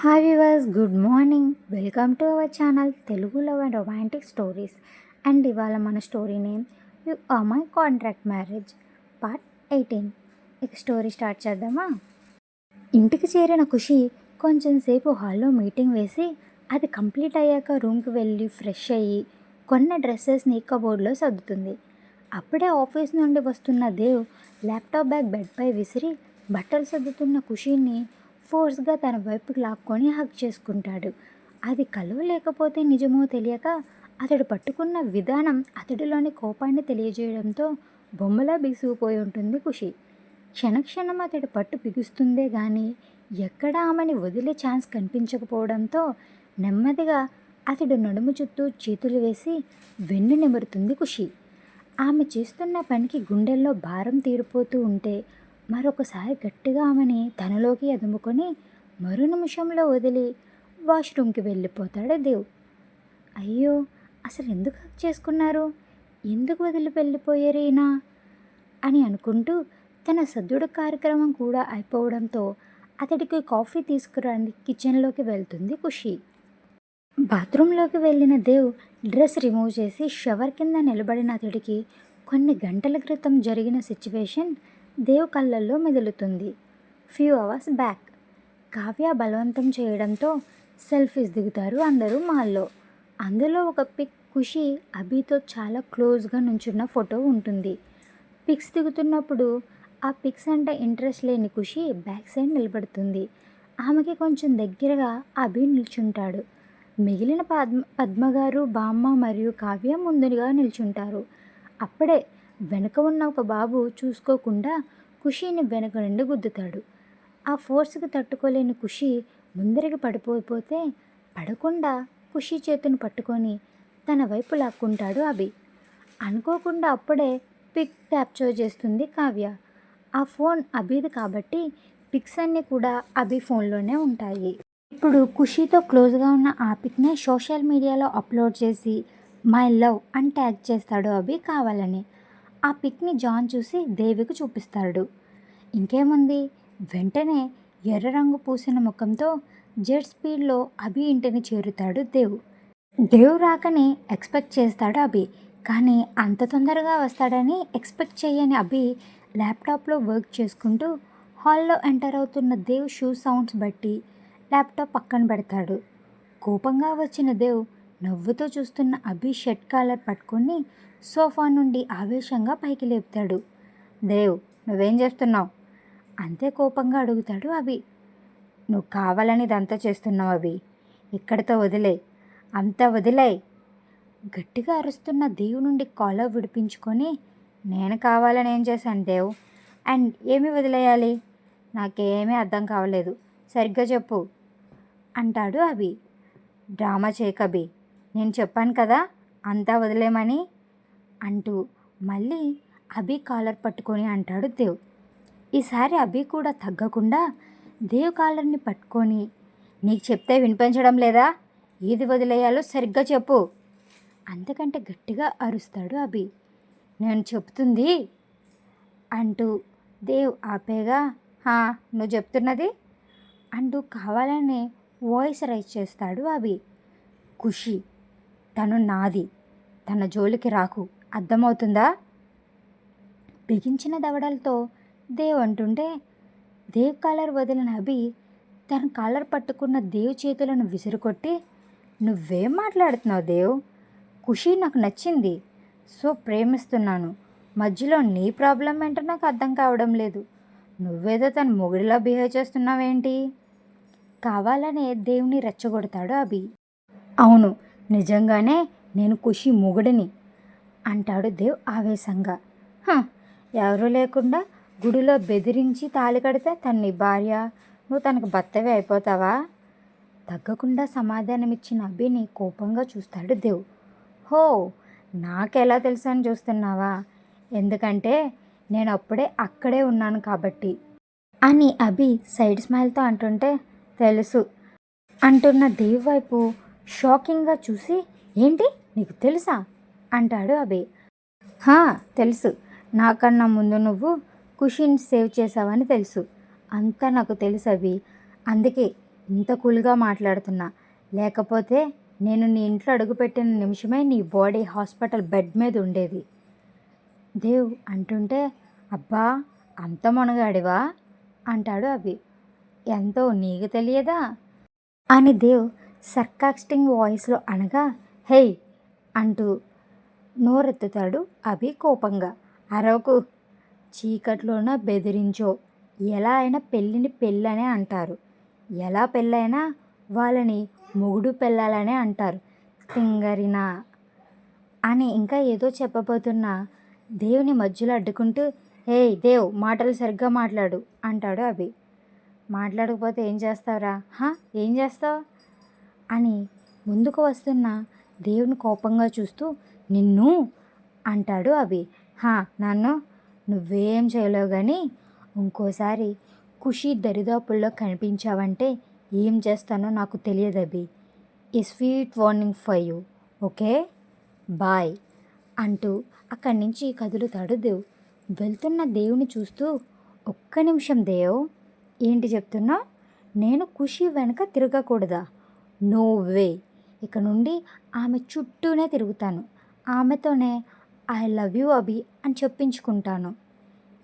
Hi viewers good morning welcome to our channel తెలుగులో and romantic stories and ఇవాళ మన story name you are my contract marriage part eighteen ఇక story start చేద్దామా? ఇంటికి చేరిన ఖుషి కొంచెం సేపు హాల్లో మీటింగ్ వేసి అది కంప్లీట్ అయ్యాక రూమ్కి వెళ్ళి ఫ్రెష్ అయ్యి కొన్న డ్రెస్సెస్ని కబోర్డ్లో సర్దుతుంది. అప్పుడే ఆఫీస్ నుండి వస్తున్న దేవ్ ల్యాప్టాప్ బ్యాగ్ బెడ్పై విసిరి బట్టలు సర్దుతున్న ఖుషీని ఫోర్స్గా తన వైపుకి లాక్కొని హక్ చేసుకుంటాడు. అది కలో లేకపోతే నిజమో తెలియక అతడు పట్టుకున్న విధానం అతడిలోని కోపాన్ని తెలియజేయడంతో బొమ్మలా బిగుసుకుపోయి ఉంటుంది ఖుషి. క్షణక్షణం అతడి పట్టు బిగుస్తుందే కానీ ఎక్కడ ఆమెని వదిలే ఛాన్స్ కనిపించకపోవడంతో నెమ్మదిగా అతడు నడుము చుట్టూ చేతులు వేసి వెన్ను నిమురుతుంది ఖుషి. ఆమె చేస్తున్న పనికి గుండెల్లో భారం తీరిపోతూ ఉంటే మరొకసారి గట్టిగా ఆమెని తనలోకి అదుముకొని మరో నిమిషంలో వదిలి వాష్రూమ్కి వెళ్ళిపోతాడు దేవ్. అయ్యో అసలు ఎందుకు హక్ చేసుకున్నారు? ఎందుకు వదిలి వెళ్ళిపోయారు ఈయన అని అనుకుంటూ తన సద్దుడు కార్యక్రమం కూడా అయిపోవడంతో అతడికి కాఫీ తీసుకురాని కిచెన్లోకి వెళ్తుంది ఖుషి. బాత్రూంలోకి వెళ్ళిన దేవ్ డ్రెస్ రిమూవ్ చేసి షవర్ కింద నిలబడిన అతడికి కొన్ని గంటల క్రితం జరిగిన సిచ్యువేషన్ దేవ్ కళ్ళల్లో మెదులుతుంది. ఫ్యూ అవర్స్ బ్యాక్ కావ్య బలవంతం చేయడంతో సెల్ఫీస్ దిగుతారు అందరూ మాల్లో. అందులో ఒక పిక్ ఖుషి అభితో చాలా క్లోజ్గా నుంచున్న ఫోటో ఉంటుంది. పిక్స్ దిగుతున్నప్పుడు ఆ పిక్స్ అంటే ఇంట్రెస్ట్ లేని ఖుషి బ్యాక్ సైడ్ నిలబడుతుంది. ఆమెకి కొంచెం దగ్గరగా అభి నిల్చుంటాడు. మిగిలిన పద్మ పద్మగారు బామ్మ మరియు కావ్య ముందుగా నిల్చుంటారు. అప్పుడే వెనక ఉన్న ఒక బాబు చూసుకోకుండా ఖుషీని వెనక నుండి గుద్దుతాడు. ఆ ఫోర్స్కి తట్టుకోలేని ఖుషి ముందరికి పడిపోతే పడకుండా ఖుషి చేతిని పట్టుకొని తన వైపు లాక్కుంటాడు అభి. అనుకోకుండా అప్పుడే పిక్ క్యాప్చర్ చేస్తుంది కావ్య. ఆ ఫోన్ అభిది కాబట్టి పిక్స్ అన్నీ కూడా అభి ఫోన్లోనే ఉంటాయి. ఇప్పుడు ఖుషీతో క్లోజ్గా ఉన్న ఆ పిక్ని సోషల్ మీడియాలో అప్లోడ్ చేసి మై లవ్ అని ట్యాగ్ చేస్తాడు అభి కావాలని. ఆ పిక్ని జాన్ చూసి దేవికి చూపిస్తాడు. ఇంకేముంది? వెంటనే ఎర్ర రంగు పూసిన ముఖంతో జెట్ స్పీడ్లో అభి ఇంటిని చేరుతాడు దేవ్. దేవ్ రాకని ఎక్స్పెక్ట్ చేస్తాడు అభి కానీ అంత తొందరగా వస్తాడని ఎక్స్పెక్ట్ చేయని అభి ల్యాప్టాప్లో వర్క్ చేసుకుంటూ హాల్లో ఎంటర్ అవుతున్న దేవ్ షూ సౌండ్స్ బట్టి ల్యాప్టాప్ పక్కన పెడతాడు. కోపంగా వచ్చిన దేవ్ నవ్వుతో చూస్తున్న అభి షర్ట్ కాలర్ పట్టుకొని సోఫా నుండి ఆవేశంగా పైకి లేపుతాడు. దేవ్ నువ్వేం చేస్తున్నావు? అంతే కోపంగా అడుగుతాడు అవి నువ్వు కావాలని ఇదంతా చేస్తున్నావు అవి ఇక్కడితో వదిలే. అంతా వదిలే. గట్టిగా అరుస్తున్న దేవు నుండి కాలర్ విడిపించుకొని నేను కావాలని ఏం చేశాను దేవ్? అండ్ ఏమి వదిలేయాలి? నాకేమీ అర్థం కావలేదు. సరిగ్గా చెప్పు. అంటాడు అభి. డ్రామా చేయకబి నేను చెప్పాను కదా అంతా వదిలేమని? అంటూ మళ్ళీ అభి కాలర్ పట్టుకొని అంటాడు దేవ్. ఈసారి అభి కూడా తగ్గకుండా దేవ్ కాలర్ని పట్టుకొని నీకు చెప్తే వినిపించడం లేదా? ఏది వదిలేయాలో సరిగ్గా చెప్పు. అంతకంటే గట్టిగా అరుస్తాడు అభి. నేను చెప్తుంది అంటూ దేవ్ ఆపేగా హా నువ్వు చెప్తున్నది? అంటూ కావాలనే వాయిస్ రైజ్ చేస్తాడు అభి. ఖుషి తను నాది. తన జోలికి రాకు. అర్థమవుతుందా? బిగించిన దవడలతో దేవ్ అంటుంటే దేవ్ కాలర్ వదిలిన అభి తన కాలర్ పట్టుకున్న దేవ్ చేతులను విసిరుకొట్టి నువ్వేం మాట్లాడుతున్నావు దేవ్? ఖుషి నాకు నచ్చింది. సో ప్రేమిస్తున్నాను. మధ్యలో నీ ప్రాబ్లం ఏంటో నాకు అర్థం కావడం లేదు. నువ్వేదో తన మొగుడిలా బిహేవ్ చేస్తున్నావేంటి? కావాలనే దేవుని రెచ్చగొడతాడు అభి. అవును. నిజంగానే నేను ఖుషి మొగుడిని. అంటాడు దేవ్ ఆవేశంగా. "హ, ఎవరూ లేకుండా గుడిలో బెదిరించి తాళి కడితే తన్ని నీ భార్య నువ్వు తనకు భర్తవే అయిపోతావా? తగ్గకుండా సమాధానమిచ్చిన అభిని కోపంగా చూస్తాడు దేవ్. హో నాకెలా తెలుసు అని చూస్తున్నావా? ఎందుకంటే నేను అప్పుడే అక్కడే ఉన్నాను కాబట్టి. అని అభి సైడ్ స్మైల్తో అంటుంటే తెలుసు. అంటున్న దేవ్ వైపు షాకింగ్గా చూసి ఏంటి నీకు తెలుసా? అంటాడు అభి. హా తెలుసు. నాకన్నా ముందు నువ్వు కుషిన్ సేవ్ చేసావని తెలుసు. అంతా నాకు తెలుసు అభి. అందుకే ఇంత కూల్గా మాట్లాడుతున్నా. లేకపోతే నేను నీ ఇంట్లో అడుగుపెట్టిన నిమిషమే నీ బాడీ హాస్పిటల్ బెడ్ మీద ఉండేది. దేవ్ అంటుంటే అబ్బా అంత మునగాడివా? అంటాడు అభి. ఎంతో నీకు తెలియదా? అని దేవ్ సర్కాస్టింగ్ వాయిస్లో అనగా హే అంటూ నోరెత్తుతాడు అభి కోపంగా. అరవకు చీకట్లోన బెదిరించో ఎలా అయినా పెళ్ళిని పెళ్ళనే అంటారు. ఎలా పెళ్ళైనా వాళ్ళని మొగుడు పెళ్ళాలనే అంటారు. తింగరినా అని ఇంకా ఏదో చెప్పబోతున్నా దేవుని మధ్యలో అడ్డుకుంటూ ఏయ్ దేవ్ మాటలు సరిగ్గా మాట్లాడు అంటాడు అభి. మాట్లాడకపోతే ఏం చేస్తావురా? హా? ఏం చేస్తావు? అని ముందుకు వస్తున్న దేవుని కోపంగా చూస్తూ నిన్ను అంటాడు అభి. హా నన్ను నువ్వేం చేయలేవు కానీ ఇంకోసారి ఖుషి దరిదాపుల్లో కనిపించావంటే ఏం చేస్తానో నాకు తెలియదు అభి. ఈ sweet warning for you okay? Bye అంటూ అక్కడి నుంచి కదులుతాడు దేవ్. వెళ్తున్న దేవుని చూస్తూ ఒక్క నిమిషం దేవ్ ఏంటి చెప్తున్నా నేను ఖుషి వెనక తిరగకూడదా? No way. ఇక నుండి ఆమె చుట్టూనే తిరుగుతాను. ఆమెతోనే ఐ లవ్ యూ అభి అని చెప్పించుకుంటాను.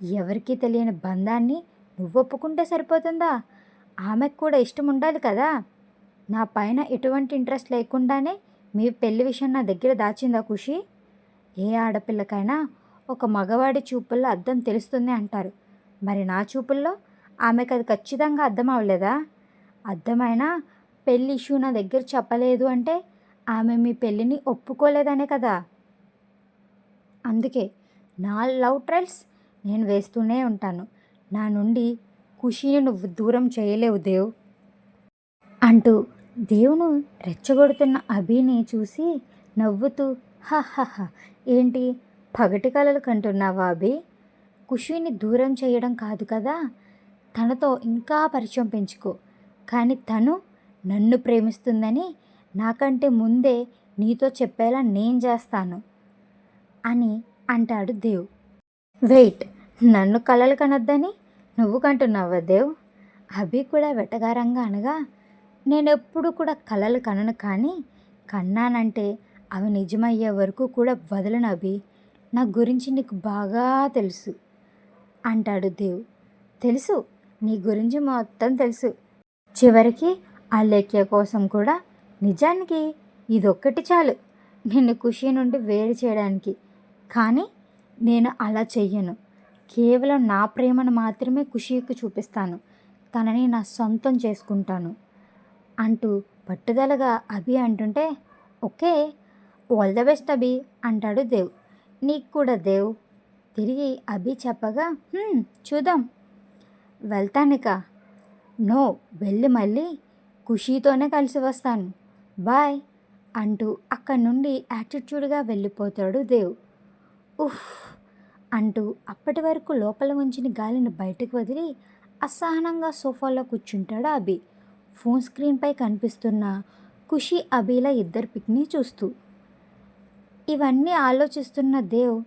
ఎవరికీ తెలియని బంధాన్ని నువ్వు ఒప్పుకుంటే సరిపోతుందా? ఆమెకు కూడా ఇష్టం ఉండాలి కదా? నా పైన ఎటువంటి ఇంట్రెస్ట్ లేకుండానే మీ పెళ్ళి విషయం నా దగ్గర దాచిందా ఖుషి? ఏ ఆడపిల్లకైనా ఒక మగవాడి చూపుల్లో అర్థం తెలుస్తుంది అంటారు. మరి నా చూపుల్లో ఆమెకు అది ఖచ్చితంగా అర్థం అవ్వలేదా? అర్థమైనా పెళ్ళి ఇష్యూ నా దగ్గర చెప్పలేదు అంటే ఆమె మీ పెళ్ళిని ఒప్పుకోలేదనే కదా. అందుకే నా లవ్ ట్రైల్స్ నేను వేస్తూనే ఉంటాను. నా నుండి ఖుషిని నువ్వు దూరం చేయలేవు దేవ్. అంటూ దేవును రెచ్చగొడుతున్న అభిని చూసి నవ్వుతూ హహహ ఏంటి పగటి కలలు కంటున్నావా అభి? ఖుషిని దూరం చేయడం కాదు కదా. తనతో ఇంకా పరిచయం పెంచుకో. కానీ తను నన్ను ప్రేమిస్తుందని నాకంటే ముందే నీతో చెప్పేలా నేను చేస్తాను అని అంటాడు దేవ్. వెయిట్ నన్ను కలలు కనొద్దని నువ్వు కంటున్నావా దేవ్? అభి కూడా వెటగారంగా అనగా నేను ఎప్పుడు కూడా కలలు కనను కానీ కన్నానంటే అవి నిజమయ్యే వరకు కూడా వదలను అభి. నా గురించి నీకు బాగా తెలుసు అంటాడు దేవ్. తెలుసు నీ గురించి మొత్తం తెలుసు. చివరికి ఆ లేఖ్య కోసం కూడా నిజానికి ఇదొక్కటి చాలు. నిన్ను ఖుషి నుండి వేరు చేయడానికి. కానీ నేను అలా చెయ్యను. కేవలం నా ప్రేమను మాత్రమే ఖుషికి చూపిస్తాను. తనని నా సొంతం చేసుకుంటాను. అంటూ పట్టుదలగా అభి అంటుంటే okay all the best Abhi అంటాడు దేవ్. నీకు కూడా దేవ్ తిరిగి అభి చెప్పగా చూద్దాం. వెళ్తానిక. నో వెళ్ళి మళ్ళీ ఖుషీతోనే కలిసి వస్తాను. బాయ్ అంటూ అక్కడి నుండి యాటిట్యూడ్గా వెళ్ళిపోతాడు దేవ్. ఉఫ్ అంటూ అప్పటి వరకు లోపల ఉంచిన గాలిని బయటకు వదిలి అసహనంగా సోఫాలో కూర్చుంటాడు అభి. ఫోన్ స్క్రీన్పై కనిపిస్తున్న ఖుషి అభిల ఇద్దరు పిక్ని చూస్తూ. ఇవన్నీ ఆలోచిస్తున్న దేవ్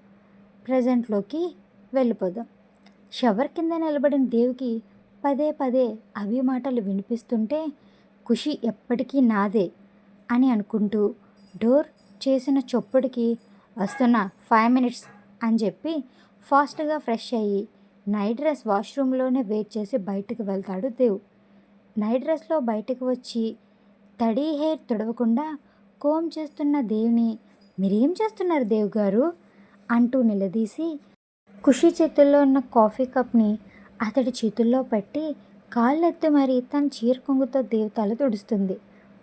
ప్రజెంట్లోకి వెళ్ళిపోదాం. షవర్ కింద నిలబడిన దేవ్కి పదే పదే అవి మాటలు వినిపిస్తుంటే ఖుషి ఎప్పటికీ నాదే అని అనుకుంటూ డోర్ చేసిన చొప్పుడికి వస్తున్న ఫైవ్ మినిట్స్ అని చెప్పి ఫాస్ట్గా ఫ్రెష్ అయ్యి నైట్ డ్రెస్ వాష్రూమ్లోనే వెయిట్ చేసి బయటకు వెళ్తాడు దేవ్. నైట్ డ్రెస్లో బయటకు వచ్చి తడి హెయిర్ తుడవకుండా కోమ్ చేస్తున్న దేవుని మీరేం చేస్తున్నారు దేవ్ గారు? అంటూ నిలదీసి ఖుషి చేతుల్లో ఉన్న కాఫీ కప్ని అతడి చేతుల్లో పెట్టి కాళ్ళెత్తి మరి తన చీర కొంగుతో దేవ్ తల తుడుస్తుంది.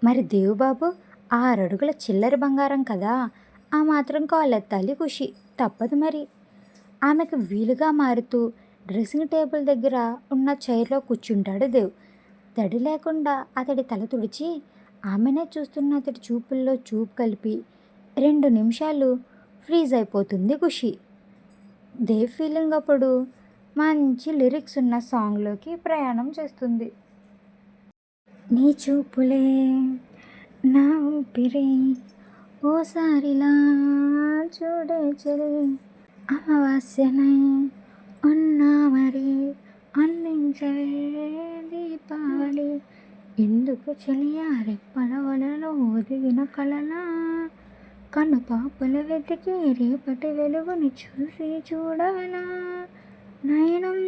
మరి దేవుబాబు ఆరడుగుల చిల్లర బంగారం కదా? ఆ మాత్రం కాళ్ళెత్తాలి ఖుషి. తప్పదు మరి. ఆమెకు వీలుగా మారుతూ డ్రెస్సింగ్ టేబుల్ దగ్గర ఉన్న చైర్లో కూర్చుంటాడు దేవ్. తడి లేకుండా అతడి తల తుడిచి ఆమెనే చూస్తున్న అతడి చూపుల్లో చూపు కలిపి రెండు నిమిషాలు ఫ్రీజ్ అయిపోతుంది ఖుషి. దేవ్ ఫీలింగ్ అప్పుడు మంచి లిరిక్స్ ఉన్న సాంగ్లోకి ప్రయాణం చేస్తుంది. నీ చూపులే నా ఊపిరి ఓసారిలా చూడే చెలి అమావాస్యనై ఉన్నా మరి అందించలే దీపావళి. ఎందుకు చెలియా రెప్పల వలలో ఒదిగిన కలలా? కను పాపలు వెతికి రేపటి వెలుగుని చూసి చూడాలా నయనం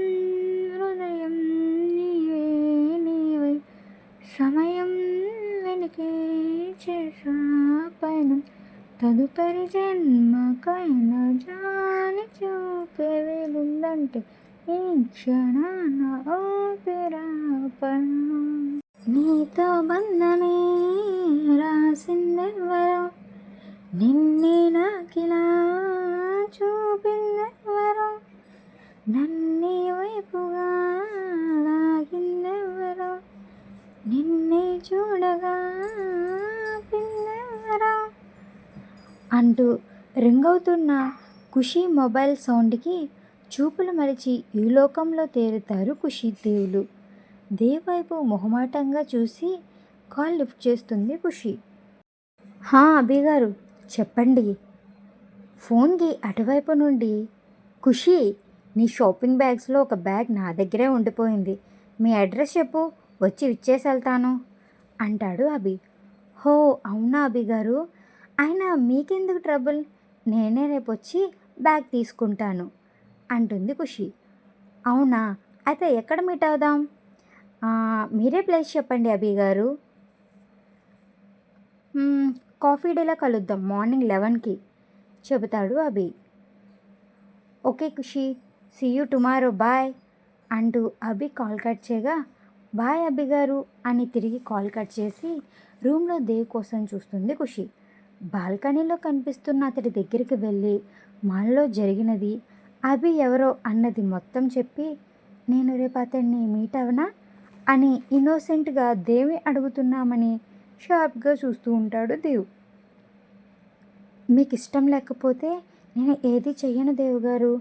హృదయం నీవే నీవే. సమయం వెనుకే చేసా తదుపరి జన్మకైన జాలి చూపే వెలుందంటే ఈ క్షణాన ఊపిరాపన నీతో బంధమే రాసిందెవరో? నిన్న రింగ్ అవుతున్న మొబైల్ సౌండ్కి చూపులు మరిచి ఈ లోకంలో తేలుతారు ఖుషి దేవులు. దేవ్ వైపు మొహమాటంగా చూసి కాల్ లిఫ్ట్ చేస్తుంది ఖుషి. హా అభి గారు చెప్పండి. ఫోన్కి అటువైపు నుండి ఖుషి నీ షాపింగ్ బ్యాగ్స్లో ఒక బ్యాగ్ నా దగ్గరే ఉండిపోయింది. మీ అడ్రస్ చెప్పు వచ్చి ఇచ్చేసి వెళ్తాను అంటాడు అభి. హో అవునా అభి గారు? అయినా మీకెందుకు ట్రబుల్? నేనే రేపు వచ్చి బ్యాగ్ తీసుకుంటాను అంటుంది ఖుషి. అవునా? అయితే ఎక్కడ మీట్ అవుదాం? మీరే ప్లేస్ చెప్పండి అభి గారు. కాఫీ డేలా కలుద్దాం మార్నింగ్ లెవెన్కి చెబుతాడు Abhi. Okay Khushi see you tomorrow bye అంటూ అభి కాల్ కట్ చేయగా బాయ్ అభి గారు అని తిరిగి కాల్ కట్ చేసి రూమ్లో దేవ్ కోసం చూస్తుంది ఖుషి. బాల్కనీలో కనిపిస్తున్న అతడి దగ్గరికి వెళ్ళి మాల్లో జరిగినది అభి ఎవరో అన్నది మొత్తం చెప్పి నేను రేపు అతన్ని మీట్ అవనా? అని ఇన్నోసెంట్గా దేవి అడుగుతున్నామని షార్ప్గా చూస్తూ ఉంటాడు దేవ్. మీకు ఇష్టం లేకపోతే నేను ఏది చెయ్యను దేవు గారు?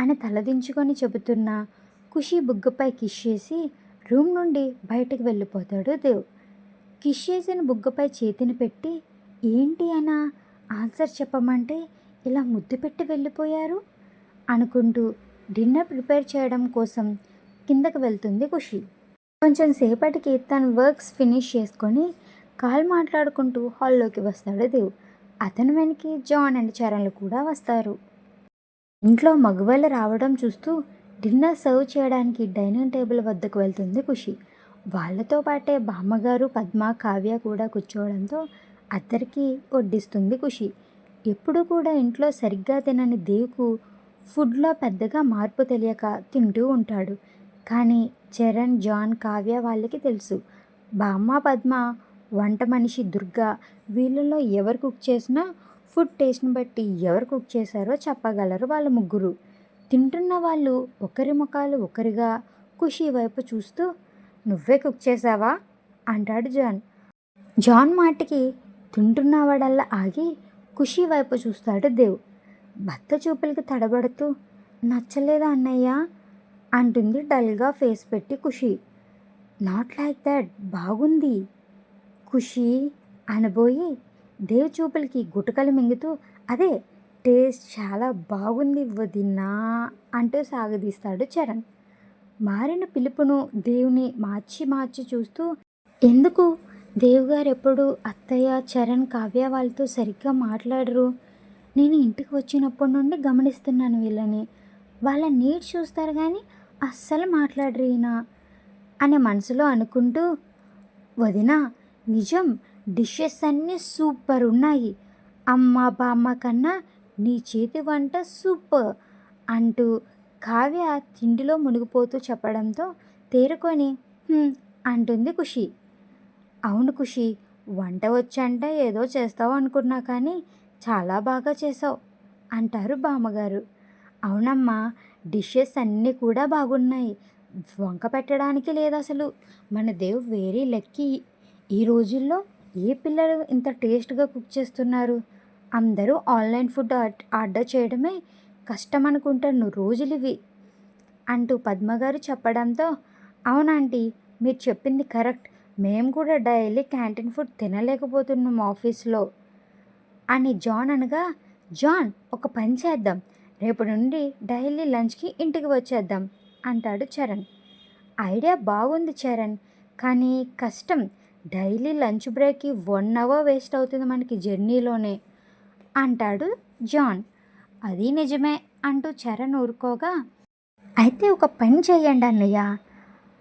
అని తలదించుకొని చెబుతున్న ఖుషి బుగ్గపై కిష్ చేసి రూమ్ నుండి బయటకు వెళ్ళిపోతాడు దేవ్. కిష్ చేసిన బుగ్గపై చేతిని పెట్టి ఏంటి అయినా ఆన్సర్ చెప్పమంటే ఇలా ముద్దు పెట్టి వెళ్ళిపోయారు? అనుకుంటూ డిన్నర్ ప్రిపేర్ చేయడం కోసం కిందకు వెళ్తుంది ఖుషి. కొంచెం సేపటికి తన వర్క్స్ ఫినిష్ చేసుకొని కాల్ మాట్లాడుకుంటూ హాల్లోకి వస్తాడు దేవ్. అతని వెనక్కి జాన్ అండ్ చరణ్లు కూడా వస్తారు. ఇంట్లో మగవాళ్ళు రావడం చూస్తూ డిన్నర్ సర్వ్ చేయడానికి డైనింగ్ టేబుల్ వద్దకు వెళ్తుంది ఖుషి. వాళ్ళతో పాటే బామ్మగారు పద్మ కావ్య కూడా కూర్చోవడంతో అద్దరికి వడ్డిస్తుంది ఖుషి. ఎప్పుడు కూడా ఇంట్లో సరిగ్గా తినని దేవ్కు ఫుడ్లో పెద్దగా మార్పు తెలియక తింటూ ఉంటాడు. కానీ చరణ్ జాన్ కావ్య వాళ్ళకి తెలుసు. బామ్మ పద్మ వంట మనిషి దుర్గా వీళ్ళలో ఎవరు కుక్ చేసినా ఫుడ్ టేస్ట్ని బట్టి ఎవరు కుక్ చేశారో చెప్పగలరు వాళ్ళ ముగ్గురు. తింటున్న వాళ్ళు ఒకరి ముఖాలు ఒకరిగా ఖుషి వైపు చూస్తూ నువ్వే కుక్ చేసావా అంటాడు జాన్. జాన్ మాటకి తింటున్నవాడల్లా ఆగి ఖుషి వైపు చూస్తాడు దేవ్. భర్త చూపులకి తడబడుతూ నచ్చలేదా అన్నయ్య? అంటుంది డల్గా ఫేస్ పెట్టి ఖుషి. నాట్ లైక్ దట్ బాగుంది. ఖుషి అనబోయి దేవ్ చూపులకి గుటకలు మింగుతూ అదే టేస్ట్ చాలా బాగుంది వదినా అంటూ సాగదీస్తాడు చరణ్. మారిన పిలుపును దేవుని మార్చి మార్చి చూస్తూ ఎందుకు దేవుగారు ఎప్పుడు అత్తయ్య చరణ్ కావ్య వాళ్ళతో సరిగ్గా మాట్లాడరు. నేను ఇంటికి వచ్చినప్పటి నుండి గమనిస్తున్నాను వీళ్ళని. వాళ్ళ నీడ్ చూస్తారు కానీ అస్సలు మాట్లాడరు ఈయన అనే మనసులో అనుకుంటూ వదినా నిజం డిషెస్ అన్నీ సూపర్ ఉన్నాయి. అమ్మ బామ్మ కన్నా నీ చేతి వంట సూపర్ అంటూ కావ్య తిండిలో మునిగిపోతూ చెప్పడంతో తేరుకొని అంటుంది ఖుషి. అవును ఖుషి వంట వచ్చంటే ఏదో చేస్తావు అనుకున్నా కానీ చాలా బాగా చేసావు అంటారు బామ్మగారు. అవునమ్మా డిషెస్ అన్నీ కూడా బాగున్నాయి. వంక పెట్టడానికి లేదు అసలు. మన దేవ్ వేరే లెక్కి. ఈ రోజుల్లో ఏ పిల్లలు ఇంత టేస్ట్గా కుక్ చేస్తున్నారు? అందరూ ఆన్లైన్ ఫుడ్ ఆర్డర్ చేయడమే కష్టం అనుకుంటాను రోజులు ఇవి అంటూ పద్మగారు చెప్పడంతో అవునాంటీ మీరు చెప్పింది కరెక్ట్. మేము కూడా డైలీ క్యాంటీన్ ఫుడ్ తినలేకపోతున్నాం ఆఫీస్లో. అని జాన్ అనగా జాన్ ఒక పని చేద్దాం. రేపు నుండి డైలీ లంచ్కి ఇంటికి వచ్చేద్దాం అంటాడు చరణ్. ఐడియా బాగుంది చరణ్ కానీ కష్టం. డైలీ లంచ్ బ్రేక్కి వన్ అవర్ వేస్ట్ అవుతుంది మనకి జర్నీలోనే అంటాడు జాన్. అది నిజమే అంటూ చరణ్ ఊరుకోగా అయితే ఒక పని చేయండి అన్నయ్య.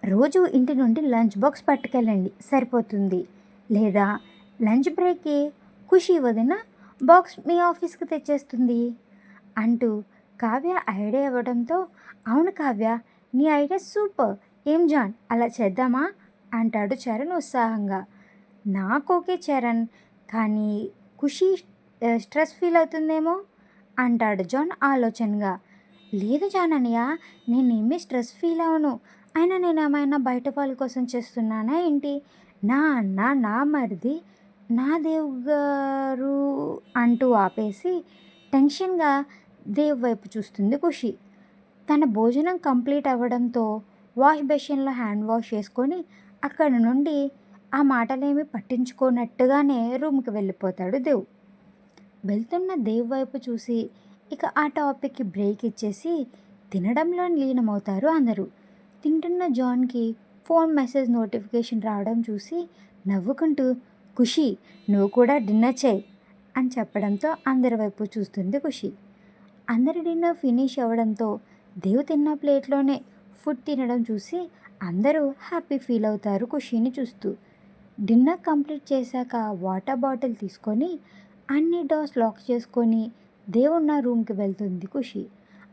రోజు ఇంటి నుండి లంచ్ బాక్స్ పట్టుకెళ్ళండి. సరిపోతుంది. లేదా లంచ్ బ్రేకే ఖుషి వదిన బాక్స్ మీ ఆఫీస్కి తెచ్చేస్తుంది అంటూ కావ్య ఐడియా ఇవ్వడంతో అవును కావ్య నీ ఐడియా సూపర్. ఏం జాన్ అలా చేద్దామా? అంటాడు చరణ్ ఉత్సాహంగా. నాకు ఓకే చరణ్ కానీ ఖుషి స్ట్రెస్ ఫీల్ అవుతుందేమో? అంటాడు జాన్ ఆలోచనగా. లేదు జాన్ అన్నయ్య నేనేమీ స్ట్రెస్ ఫీల్ అవను. అయినా నేను ఏమైనా బయట వాళ్ళ కోసం చేస్తున్నానా ఏంటి? నా అన్న నా మరిది నా దేవ్ గారు అంటూ ఆపేసి టెన్షన్గా దేవ్ వైపు చూస్తుంది ఖుషి. తన భోజనం కంప్లీట్ అవ్వడంతో వాష్ బేసిన్లో హ్యాండ్ వాష్ చేసుకొని అక్కడ నుండి ఆ మాటలేమి పట్టించుకోనట్టుగానే రూమ్కి వెళ్ళిపోతాడు దేవ్. వెళ్తున్న దేవ్ వైపు చూసి ఇక ఆ టాపిక్కి బ్రేక్ ఇచ్చేసి తినడంలో లీనమవుతారు అందరూ. తింటున్న జాన్కి ఫోన్ మెసేజ్ నోటిఫికేషన్ రావడం చూసి నవ్వుకుంటూ ఖుషి నువ్వు కూడా డిన్నర్ చేయి అని చెప్పడంతో అందరి వైపు చూస్తుంది ఖుషి. అందరి డిన్నర్ ఫినిష్ అవ్వడంతో దేవు తిన్న ప్లేట్లోనే ఫుడ్ తినడం చూసి అందరూ హ్యాపీ ఫీల్ అవుతారు ఖుషిని చూస్తూ. డిన్నర్ కంప్లీట్ చేశాక వాటర్ బాటిల్ తీసుకొని అన్ని డోర్స్ లాక్ చేసుకొని దేవున్న రూమ్కి వెళ్తుంది ఖుషి.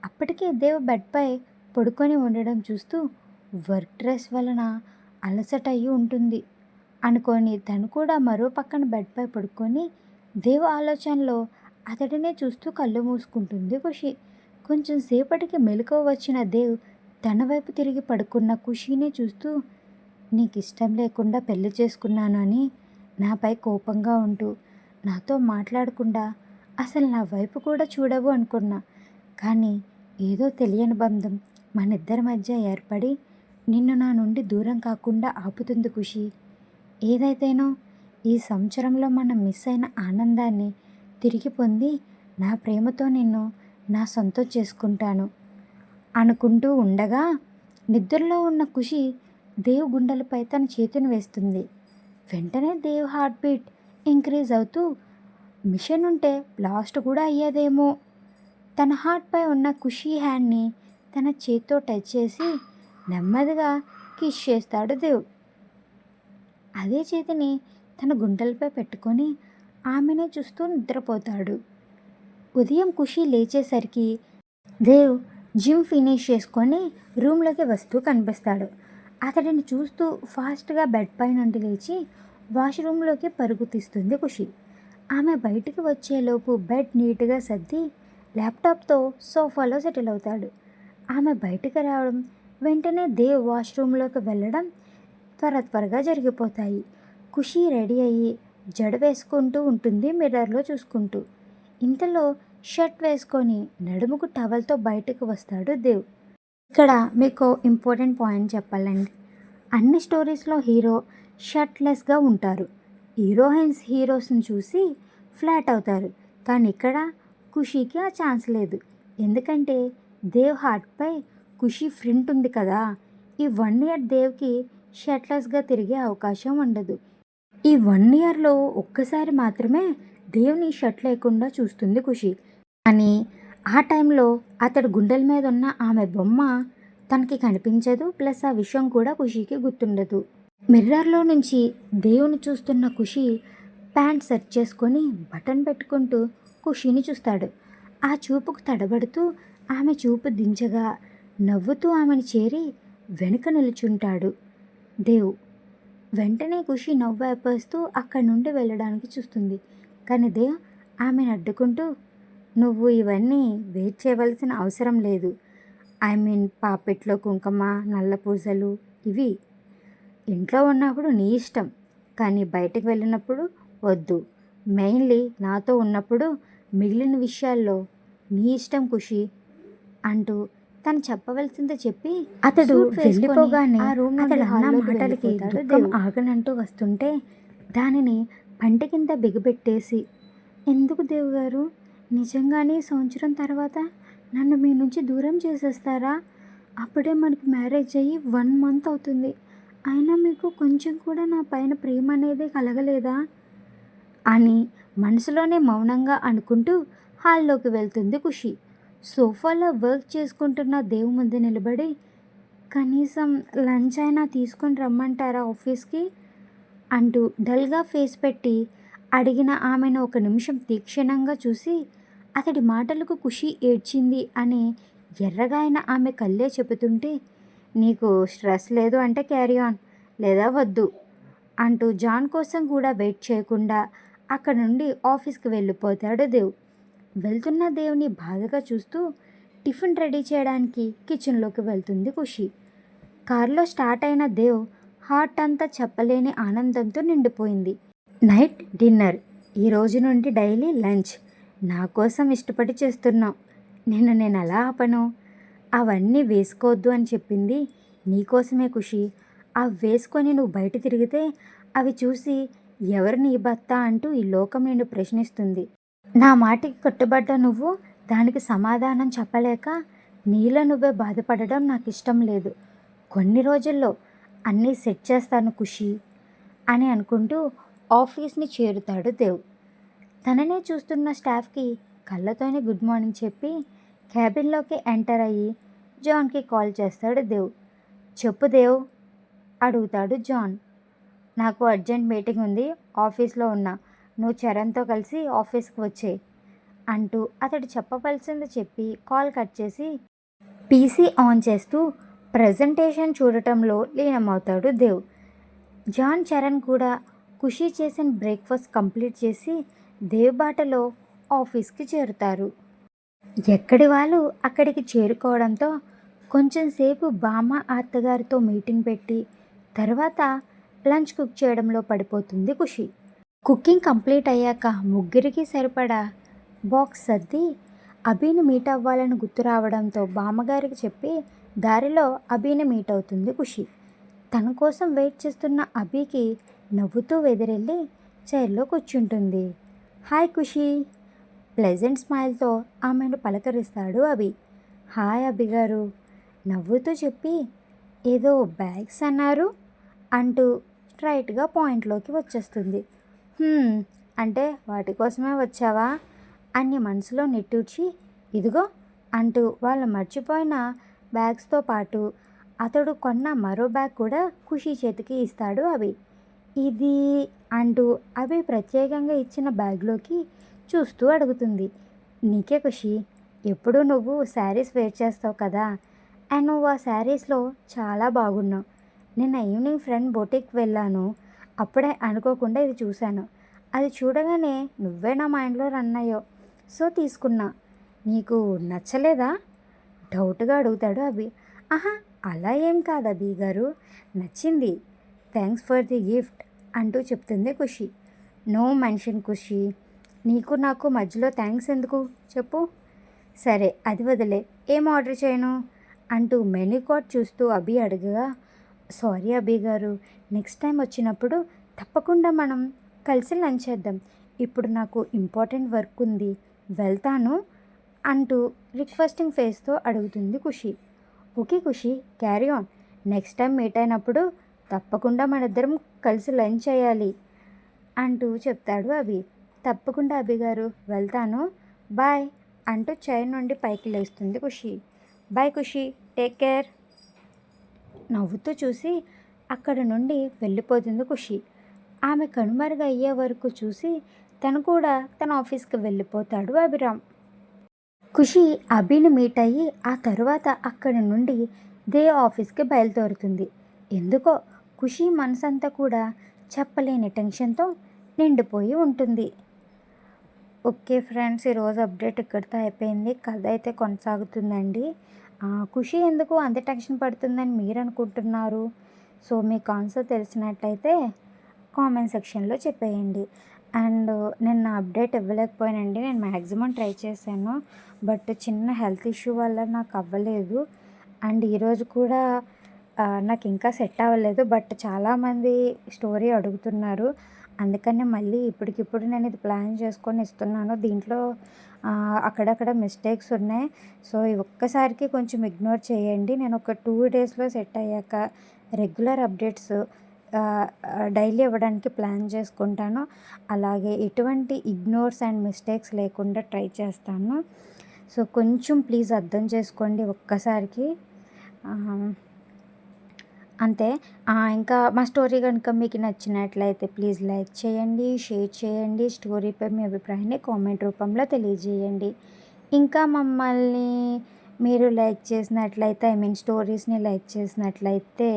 అప్పటికే దేవ్ బెడ్పై పడుకొని ఉండడం చూస్తూ వర్క్ స్ట్రెస్ వలన అలసట అయి ఉంటుంది అనుకొని తను కూడా మరో పక్కన బెడ్పై పడుకొని దేవ ఆలోచనలో అతడినే చూస్తూ కళ్ళు మూసుకుంటుంది ఖుషి. కొంచెం సేపటికి మెలకువ వచ్చిన దేవ్ తన వైపు తిరిగి పడుకున్న ఖుషీని చూస్తూ నీకు ఇష్టం లేకుండా పెళ్ళి చేసుకున్నాను అని నాపై కోపంగా ఉంటూ నాతో మాట్లాడకుండా అసలు నా వైపు కూడా చూడవు అనుకున్నా. కానీ ఏదో తెలియని బంధం మనిద్దరి మధ్య ఏర్పడి నిన్ను నా నుండి దూరం కాకుండా ఆపుతుంది ఖుషి. ఏదైతేనో ఈ సంవత్సరంలో మనం మిస్ అయిన ఆనందాన్ని తిరిగి పొంది నా ప్రేమతో నిన్ను నా సొంతం చేసుకుంటాను అనుకుంటూ ఉండగా నిద్రలో ఉన్న ఖుషి దేవ్ గుండెలపై తన చేతిని వేస్తుంది. వెంటనే దేవ్ హార్ట్ బీట్ ఇంక్రీజ్ అవుతూ మిషన్ ఉంటే బ్లాస్ట్ కూడా అయ్యేదేమో. తన హార్ట్పై ఉన్న ఖుషి హ్యాండ్ని తన చేతితో టచ్ చేసి నెమ్మదిగా కిష్ చేస్తాడు దేవ్. అదే చేతిని తన గుండెలపై పెట్టుకొని ఆమెనే చూస్తూ నిద్రపోతాడు. ఉదయం ఖుషి లేచేసరికి దేవ్ జిమ్ ఫినిష్ చేసుకొని రూమ్లోకి వస్తూ కనిపిస్తాడు. అతడిని చూస్తూ ఫాస్ట్గా బెడ్ పై నుండి లేచి వాష్రూమ్లోకి పరుగు తీస్తుంది ఖుషి. ఆమె బయటికి వచ్చేలోపు బెడ్ నీట్గా సర్ది ల్యాప్టాప్తో సోఫాలో సెటిల్ అవుతాడు. ఆమె బయటికి రావడం వెంటనే దేవ్ వాష్రూమ్లోకి వెళ్ళడం త్వర త్వరగా జరిగిపోతాయి. ఖుషి రెడీ అయ్యి జడ వేసుకుంటూ ఉంటుంది మిర్రర్లో చూసుకుంటూ. ఇంతలో షర్ట్ వేసుకొని నడుముకు టవల్తో బయటకు వస్తాడు దేవ్. ఇక్కడ మీకు ఇంపార్టెంట్ పాయింట్ చెప్పాలండి. అన్ని స్టోరీస్లో హీరో షర్ట్లెస్గా ఉంటారు. హీరోయిన్స్ హీరోస్ని చూసి ఫ్లాట్ అవుతారు. కానీ ఇక్కడ ఖుషీకి ఆ ఛాన్స్ లేదు. ఎందుకంటే దేవ్ హార్ట్పై ఖుషీ ఫ్రింట్ ఉంది కదా. ఈ వన్ ఇయర్ దేవ్కి షర్ట్లెస్గా తిరిగే అవకాశం ఉండదు. ఈ వన్ ఇయర్లో ఒక్కసారి మాత్రమే దేవుని షర్ట్ లేకుండా చూస్తుంది ఖుషి. కానీ ఆ టైంలో అతడు గుండెల మీద ఉన్న ఆమె బొమ్మ తనకి కనిపించదు ప్లస్ ఆ విషయం కూడా ఖుషీకి గుర్తుండదు. మిర్రర్లో నుంచి దేవుని చూస్తున్న ఖుషి ప్యాంట్ సెర్చ్ చేసుకొని బటన్ పెట్టుకుంటూ ఖుషీని చూస్తాడు. ఆ చూపుకు తడబడుతూ ఆమె చూపు దించగా నవ్వుతూ ఆమెను చేరి వెనుక నిలుచుంటాడు. దేవ్ వెంటనే ఖుషి నవ్వు అక్కడి నుండి వెళ్ళడానికి చూస్తుంది. కానీ దేవ్ ఆమెను అడ్డుకుంటూ నువ్వు ఇవన్నీ వెయిట్ చేయవలసిన అవసరం లేదు. ఐ మీన్ పాపెట్లో కుంకుమ నల్ల పూసలు ఇవి. ఇంట్లో ఉన్నప్పుడు నీ ఇష్టం. కానీ బయటకు వెళ్ళినప్పుడు వద్దు. మెయిన్లీ నాతో ఉన్నప్పుడు మిగిలిన విషయాల్లో నీ ఇష్టం ఖుషి. అంటూ తను చెప్పవలసింది చెప్పి అతడు వెళ్ళిపోగానే ఆ రూమ్ అతడు అన్న మాటలకి దుఃఖం. ఆగనంటూ వస్తుంటే దానిని పంట కింద బిగబెట్టేసి ఎందుకు దేవ్ గారు నిజంగానే సంవత్సరం తర్వాత నన్ను మీ నుంచి దూరం చేసేస్తారా? అప్పుడే మనకి మ్యారేజ్ అయ్యి వన్ మంత్ అవుతుంది. అయినా మీకు కొంచెం కూడా నా పైన ప్రేమ అనేది కలగలేదా? అని మనసులోనే మౌనంగా అనుకుంటూ హాల్లోకి వెళ్తుంది ఖుషి. సోఫాలో వర్క్ చేసుకుంటున్న దేవు ముందు నిలబడి కనీసం లంచ్ అయినా తీసుకొని రమ్మంటారా ఆఫీస్కి? అంటూ డల్గా ఫేస్ పెట్టి అడిగిన ఆమెను ఒక నిమిషం తీక్షణంగా చూసి అతడి మాటలకు ఖుషి ఏడ్చింది అని ఎర్రగా అయిన ఆమె కళ్ళే చెబుతుంటే నీకు స్ట్రెస్ లేదు అంటే క్యారీ ఆన్ లేదా వద్దు అంటూ జాన్ కోసం కూడా వెయిట్ చేయకుండా అక్కడ నుండి ఆఫీస్కి వెళ్ళిపోతాడు దేవ్. వెళ్తున్న దేవుని బాధగా చూస్తూ టిఫిన్ రెడీ చేయడానికి కిచెన్లోకి వెళ్తుంది ఖుషి. కారులో స్టార్ట్ అయిన దేవ్ హార్ట్ అంతా చెప్పలేని ఆనందంతో నిండిపోయింది. Night dinner. ఈ రోజు నుండి డైలీ లంచ్. నా కోసం ఇష్టపడి చేస్తున్నావు. నేను నేను ఎలా ఆపను? అవన్నీ వేసుకోవద్దు అని చెప్పింది నీకోసమే ఖుషి. అవి వేసుకొని నువ్వు బయట తిరిగితే అవి చూసి ఎవరిని ఈ భర్త అంటూ ఈ లోకం నిన్ను ప్రశ్నిస్తుంది. నా మాటికి కట్టుబడ్డ నువ్వు దానికి సమాధానం చెప్పలేక నీలో నువ్వే బాధపడడం నాకు ఇష్టం లేదు. కొన్ని రోజుల్లో అన్నీ సెట్ చేస్తాను ఖుషి అని అనుకుంటూ ఆఫీస్ని చేరుతాడు దేవ్. తననే చూస్తున్న స్టాఫ్కి కళ్ళతోనే గుడ్ మార్నింగ్ చెప్పి క్యాబిన్లోకి ఎంటర్ అయ్యి జాన్కి కాల్ చేస్తాడు దేవ్. చెప్పు దేవ్ అడుగుతాడు జాన్. నాకు అర్జెంట్ మీటింగ్ ఉంది ఆఫీస్లో ఉన్నా. నువ్వు చరణ్తో కలిసి ఆఫీస్కి వచ్చే అంటూ అతడు చెప్పవలసింది చెప్పి కాల్ కట్ చేసి పీసీ ఆన్ చేస్తూ ప్రజెంటేషన్ చూడటంలో లీనమవుతాడు దేవ్. జాన్ చరణ్ కూడా ఖుషి చేసిన బ్రేక్ఫాస్ట్ కంప్లీట్ చేసి దేవ్ బాటలో ఆఫీస్కి చేరుతారు. ఎక్కడి వాళ్ళు అక్కడికి చేరుకోవడంతో కొంచెం సేపు బామ్మ అత్తగారితో మీటింగ్ పెట్టి తర్వాత లంచ్ కుక్ చేయడంలో పడిపోతుంది ఖుషి. కుకింగ్ కంప్లీట్ అయ్యాక ముగ్గురికి సరిపడా బాక్స్ సర్ది అభిని మీట్ అవ్వాలని గుర్తు రావడంతో బామ్మగారికి చెప్పి దారిలో అభిని మీట్ అవుతుంది ఖుషి. తన కోసం వెయిట్ చేస్తున్న అభికి నవ్వుతూ ఎదురెళ్ళి చైర్లో కూర్చుంటుంది. హాయ్ ఖుషి. ప్లెజెంట్ స్మైల్తో ఆమెను పలకరిస్తాడు అభి. హాయ్ అభి గారు. నవ్వుతూ చెప్పి ఏదో బ్యాగ్స్ అన్నారు అంటూ స్ట్రైట్గా పాయింట్లోకి వచ్చేస్తుంది. అంటే వాటి కోసమే వచ్చావా? అని మనసులో నిట్టూర్చి ఇదిగో అంటూ వాళ్ళు మర్చిపోయిన బ్యాగ్స్తో పాటు అతడు కొన్న మరో బ్యాగ్ కూడా ఖుషి చేతికి ఇస్తాడు అవి ఇది అంటూ అవి ప్రత్యేకంగా ఇచ్చిన బ్యాగ్లోకి చూస్తూ అడుగుతుంది. నీకే ఖుషి ఎప్పుడు నువ్వు శారీస్ వేర్ చేస్తావు కదా? అండ్ నువ్వు ఆ శారీస్లో చాలా బాగున్నావు. నిన్న ఈవినింగ్ ఫ్రెండ్ బొటిక్ వెళ్ళాను. అప్పుడే అనుకోకుండా ఇది చూశాను. అది చూడగానే నువ్వే నా మైండ్లో రన్ అయ్యో సో తీసుకున్నా. నీకు నచ్చలేదా? డౌట్గా అడుగుతాడు అభి. ఆహా అలా ఏం కాదు అభి గారు. నచ్చింది. థ్యాంక్స్ ఫర్ ది గిఫ్ట్ అంటూ చెప్తుంది ఖుషి. నో మెన్షన్ ఖుషి. నీకు నాకు మధ్యలో థ్యాంక్స్ ఎందుకు? చెప్పు. సరే అది వదిలే. ఏం ఆర్డర్ చేయను? అంటూ మెనూ కార్డ్ చూస్తూ అభి అడగగా సారీ అభి గారు. నెక్స్ట్ టైం వచ్చినప్పుడు తప్పకుండా మనం కలిసి లంచ్ చేద్దాం. ఇప్పుడు నాకు ఇంపార్టెంట్ వర్క్ ఉంది వెళ్తాను అంటూ రిక్వెస్టింగ్ ఫేస్తో అడుగుతుంది Khushi. Okay Khushi carry on. Next time meet అయినప్పుడు తప్పకుండా మన ఇద్దరం కలిసి లంచ్ చేయాలి అంటూ చెప్తాడు అభి. తప్పకుండా అభి గారు వెళ్తాను. బాయ్ అంటూ చైర్ నుండి పైకి లేస్తుంది Khushi. Bye Khushi take care. నవ్వుతూ చూసి అక్కడ నుండి వెళ్ళిపోతుంది ఖుషి. ఆమె కనుమరుగు అయ్యే వరకు చూసి తను కూడా తన ఆఫీస్కి వెళ్ళిపోతాడు అభిరామ్. ఖుషి అభిని మీట్ అయ్యి ఆ తరువాత అక్కడి నుండి దే ఆఫీస్కి బయలుదేరుతుంది. ఎందుకో ఖుషి మనసంతా కూడా చెప్పలేని టెన్షన్తో నిండిపోయి ఉంటుంది. ఓకే ఫ్రెండ్స్ ఈరోజు అప్డేట్ ఇక్కడితో అయిపోయింది. కథ అయితే కొనసాగుతుందండి. ఆ, ఖుషి ఎందుకు అంత టెన్షన్ పడుతుందని మీరు అనుకుంటున్నారు సో మీకు ఆన్సర్ తెలిసినట్టయితే కామెంట్ సెక్షన్లో చెప్పేయండి. అండ్ నేను నా అప్డేట్ ఇవ్వలేకపోయానండి. నేను మ్యాక్సిమం ట్రై చేశాను. బట్ చిన్న హెల్త్ ఇష్యూ వల్ల నాకు అవ్వలేదు. అండ్ ఈరోజు కూడా నాకు ఇంకా సెట్ అవ్వలేదు. బట్ చాలామంది స్టోరీ అడుగుతున్నారు. అందుకనే మళ్ళీ ఇప్పటికిప్పుడు నేను ఇది ప్లాన్ చేసుకొని ఇస్తున్నాను. దీంట్లో అక్కడక్కడ మిస్టేక్స్ ఉన్నాయి. సో ఈ ఒక్కసారికి కొంచెం ఇగ్నోర్ చేయండి. నేను ఒక టూ డేస్లో సెట్ అయ్యాక రెగ్యులర్ అప్డేట్స్ డైలీ ఇవ్వడానికి ప్లాన్ చేసుకుంటాను. అలాగే ఎటువంటి ఇగ్నోర్స్ అండ్ మిస్టేక్స్ లేకుండా ట్రై చేస్తాను. సో కొంచెం ప్లీజ్ అర్థం చేసుకోండి ఒక్కసారికి. అంతే. ఇంకా మా స్టోరీ కనుక మీకు నచ్చినట్లయితే ప్లీజ్ లైక్ చేయండి షేర్ చేయండి స్టోరీపై మీ అభిప్రాయాన్ని కామెంట్ రూపంలో తెలియజేయండి. ఇంకా మమ్మల్ని మీరు లైక్ చేసినట్లయితే ఐ మీన్ స్టోరీస్ని లైక్ చేసినట్లయితే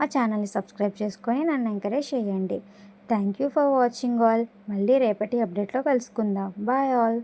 మా ఛానల్ని సబ్స్క్రైబ్ చేసుకొని నన్ను ఎంకరేజ్ చేయండి. Thank you for watching all. మళ్ళీ రేపటి అప్డేట్లో కలుసుకుందాం. Bye all.